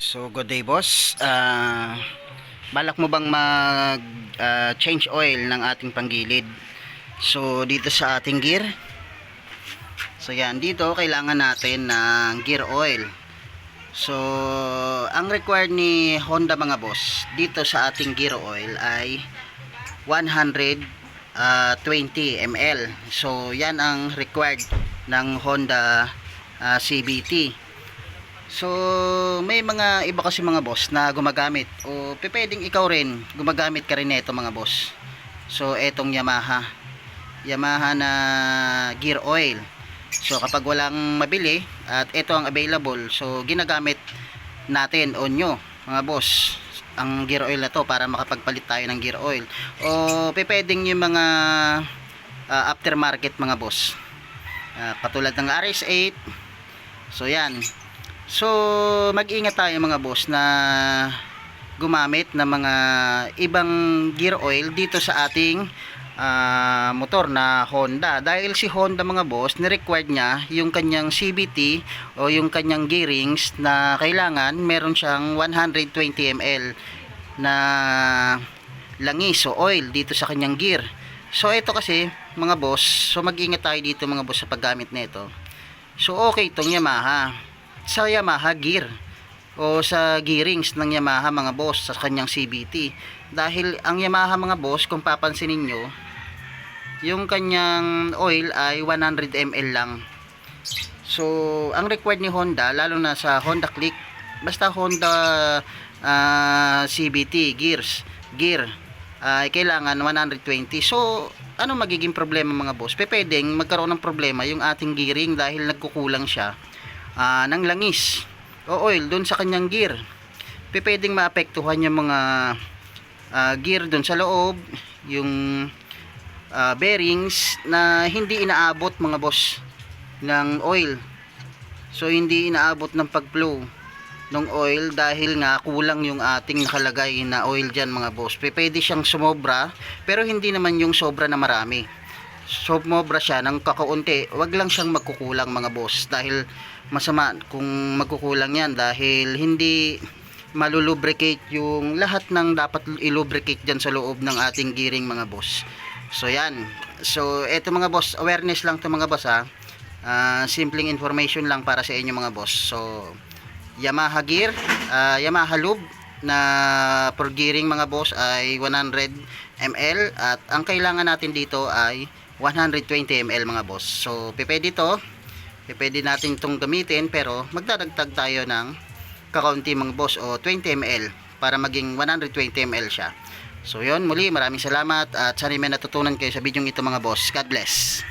So, good day boss. Ah, balak mo bang mag ah, change oil ng ating panggilid? So, dito sa ating gear. So, yan. Dito, kailangan natin ng gear oil. So, ang required ni Honda mga boss, dito sa ating gear oil ay 120 ml. So, yan ang required ng Honda ah, CBT. So, may mga iba kasi mga boss na gumagamit o pwedeng ikaw rin gumagamit ka rin nito mga boss. So, etong Yamaha. Yamaha na gear oil. So, kapag walang mabili at ito ang available, so ginagamit natin o nyo mga boss ang gear oil na to para makapagpalit tayo ng gear oil. O pwedeng yung mga ah, aftermarket mga boss. Ah, katulad ng RS8. So, yan. So, mag-ingat tayo mga boss na gumamit ng mga ibang gear oil dito sa ating ah, motor na Honda. Dahil si Honda mga boss, ni-required niya yung kanyang CBT o yung kanyang gearings na kailangan meron siyang 120 ml na langis o oil dito sa kanyang gear. So, ito kasi mga boss, so mag-ingat tayo dito mga boss sa paggamit nito. So, okay itong Yamaha sa Yamaha gear o sa gearings ng Yamaha mga boss sa kanyang CBT dahil ang Yamaha mga boss kung papansinin nyo yung kanyang oil ay 100 ml lang. So ang required ni Honda lalo na sa Honda Click basta Honda ah, CBT gears gear ay kailangan 120 so ano magiging problema mga boss? Pe pwedeng magkaroon ng problema yung ating gearing dahil nagkukulang siya ah, ng langis o oil doon sa kanyang gear. Pwedeng maapektuhan yung mga ah, gear doon sa loob, yung ah, bearings na hindi inaabot mga boss ng oil. So hindi inaabot ng pag-flow ng oil dahil nga kulang yung ating nakalagay na oil dyan mga boss. Pwede siyang sumobra pero hindi naman yung sobra na marami sumobra siya ng kakaunti, wag lang siyang magkukulang mga boss dahil masama kung magkukulang yan dahil hindi malulubricate yung lahat ng dapat ilubricate dyan sa loob ng ating gearing mga boss. So yan. So eto mga boss, awareness lang to mga boss ha. Ah, simpleng information lang para sa inyo mga boss. So Yamaha gear, ah, Yamaha lube na for gearing mga boss ay 100 ml at ang kailangan natin dito ay 120 ml mga boss. So, pwede to. Pwede natin itong gamitin pero magdadagdag tayo ng kakaunti mga boss o 20 ml para maging 120 ml siya. So, yun. Muli, maraming salamat at sana may natutunan kayo sa video ito mga boss. God bless.